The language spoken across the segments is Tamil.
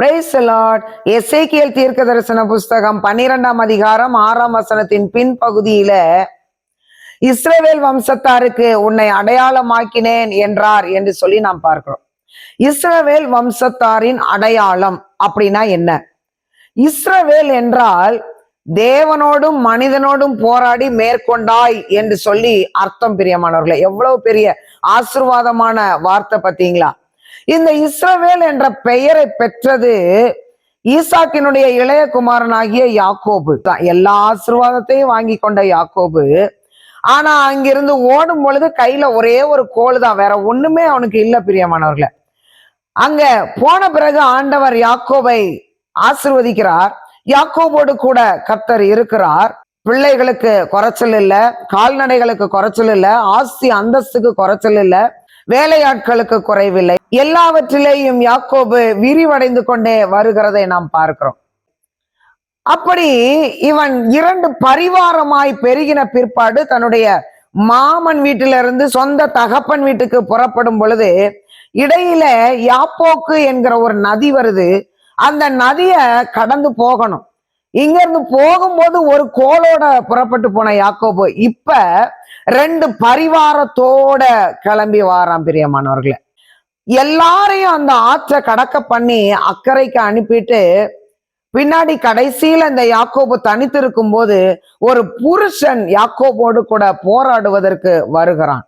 பிரைஸ் லார்ட் எசேக்கியல் தீர்க்க தரிசன புஸ்தகம் பன்னிரெண்டாம் அதிகாரம் ஆறாம் வசனத்தின் பின்பகுதியில இஸ்ரேவேல் வம்சத்தாருக்கு உன்னை அடையாளமாக்கினேன் என்றார் என்று சொல்லி நாம் பார்க்கிறோம். இஸ்ரவேல் வம்சத்தாரின் அடையாளம் அப்படின்னா என்ன? இஸ்ரவேல் என்றால் தேவனோடும் மனிதனோடும் போராடி மேற்கொண்டாய் என்று சொல்லி அர்த்தம் பிரியமானவர்களே. எவ்வளவு பெரிய ஆசிர்வாதமான வார்த்தை பார்த்தீங்களா? இந்த இஸ்ரவேல் என்ற பெயரை பெற்றது ஈசாக்கினுடைய இளைய குமாரனாகிய யாக்கோபு. தான் எல்லா ஆசிர்வாதத்தையும் வாங்கி கொண்ட யாக்கோபு. ஆனா அங்கிருந்து ஓடும் பொழுது கையில ஒரே ஒரு கோல் தான் வேற ஒண்ணுமே அவனுக்கு இல்ல பிரியமானவர்களை. அங்க போன பிறகு ஆண்டவர் யாக்கோபை ஆசிர்வதிக்கிறார். யாக்கோபோடு கூட கர்த்தர் இருக்கிறார். பிள்ளைகளுக்கு குறைச்சல் இல்ல கால்நடைகளுக்கு குறைச்சல் இல்ல ஆஸ்தி அந்தஸ்துக்கு குறைச்சல் இல்ல வேலையாட்களுக்கு குறைவில்லை. எல்லாவற்றிலேயும் யாக்கோபு விரிவடைந்து கொண்டே வருகிறதை நாம் பார்க்கிறோம். அப்படி இவன் இரண்டு பரிவாரமாய் பெருகின பிற்பாடு தன்னுடைய மாமன் வீட்டிலிருந்து சொந்த தகப்பன் வீட்டுக்கு புறப்படும் பொழுது இடையில யாப்போக்கு என்கிற ஒரு நதி வருது. அந்த நதிய கடந்து போகணும். இங்க இருந்து போகும்போது ஒரு கோலோட புறப்பட்டு போன யாக்கோபு இப்ப ரெண்டு பரிவாரத்தோட கிளம்பி வாராம் பிரியமானவர்களை. எல்லாரையும் அந்த ஆற்றை கடக்க பண்ணி அக்கறைக்கு அனுப்பிட்டு பின்னாடி கடைசியில இந்த யாக்கோபு தனித்திருக்கும் போது ஒரு புருஷன் யாக்கோபோடு கூட போராடுவதற்கு வருகிறான்.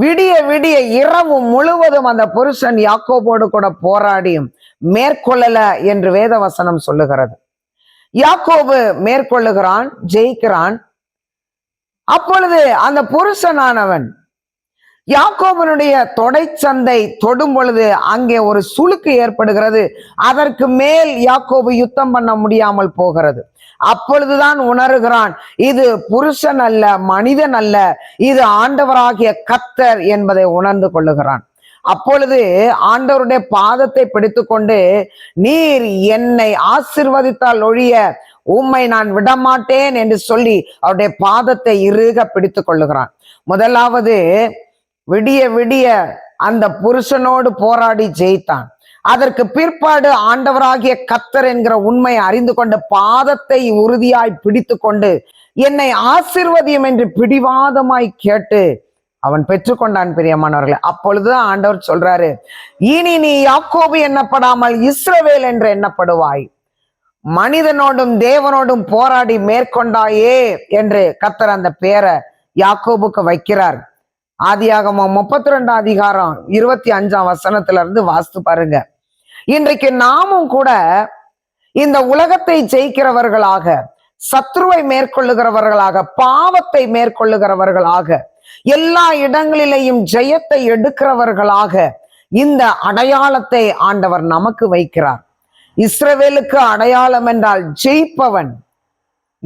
விடிய விடிய இரவு முழுவதும் அந்த புருஷன் யாக்கோபோடு கூட போராடியும் மேற்கொள்ளல என்று வேதவசனம் சொல்லுகிறது. யாக்கோபு மேற்கொள்ளுகிறான் ஜெயிக்கிறான். அப்பொழுது அந்த புருஷனானவன் யாக்கோபனுடைய தொடைச்சந்தை தொடும் பொழுது அங்கே ஒரு சுளுக்கு ஏற்படுகிறது. அதற்கு மேல் யாக்கோபு யுத்தம் பண்ண முடியாமல் போகிறது. அப்பொழுதுதான் உணர்கிறான் இது புருஷன் அல்ல மனிதன் அல்ல இது ஆண்டவராகிய கத்தர் என்பதை உணர்ந்து கொள்ளுகிறான். அப்பொழுது ஆண்டவருடைய பாதத்தை பிடித்துக்கொண்டு நீர் என்னை ஆசிர்வதித்தால் ஒழிய உம்மை நான் விடமாட்டேன் என்று சொல்லி அவருடைய பாதத்தை இறுக பிடித்து கொள்ளுகிறான் முதலாவது விடிய விடிய அந்த புருஷனோடு போராடி ஜெயித்தான். அதற்கு பிற்பாடு ஆண்டவராகிய கத்தர் என்கிற உண்மை அறிந்து கொண்டு பாதத்தை உறுதியாய் பிடித்து கொண்டு என்னை ஆசிர்வதியம் என்று பிடிவாதமாய் கேட்டு அவன் பெற்றுக்கொண்டான் பிரியமானவர்களை. அப்பொழுதுதான் ஆண்டவர் சொல்றாரு இனி நீ யாக்கோபு எண்ணப்படாமல் இஸ்ரவேல் என்று எண்ணப்படுவாய். மனிதனோடும் தேவனோடும் போராடி மேற்கொண்டாயே என்று கத்தர் அந்த பேரை யாக்கோபுக்கு வைக்கிறார். ஆதியாகமம் முப்பத்தி ரெண்டாம் அதிகாரம் இருபத்தி அஞ்சாம் வசனத்துல இருந்து வாஸ்து பாருங்க. இன்றைக்கு நாமும் கூட இந்த உலகத்தை ஜெயிக்கிறவர்களாக சத்ருவை மேற்கொள்ளுகிறவர்களாக பாவத்தை மேற்கொள்ளுகிறவர்களாக எல்லா இடங்களிலேயும் ஜெயத்தை எடுக்கிறவர்களாக இந்த அடையாளத்தை ஆண்டவர் நமக்கு வைக்கிறார். இஸ்ரவேலுக்கு அடையாளம் என்றால் ஜெயிப்பவன்.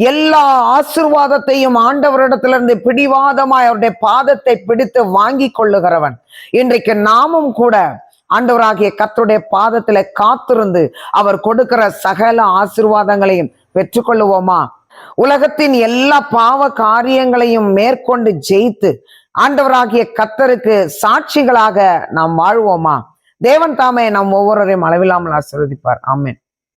எல்லா ஆசிர்வாதத்தையும் ஆண்டவரிடத்திலிருந்து பிடிவாதமாய் அவருடைய பாதத்தை பிடித்து வாங்கி கொள்ளுகிறவன். இன்றைக்கு நாமும் கூட ஆண்டவராகிய கத்தருடைய பாதத்துல காத்திருந்து அவர் கொடுக்கிற சகல ஆசிர்வாதங்களையும் பெற்றுக்கொள்ளுவோமா? உலகத்தின் எல்லா பாவ காரியங்களையும் மேற்கொண்டு ஜெயித்து ஆண்டவராகிய கத்தருக்கு சாட்சிகளாக நாம் வாழ்வோமா? தேவன் தாமே நம் ஒவ்வொருவரையும் அளவில்லாமல் ஆசிர்வதிப்பார். ஆமேன்.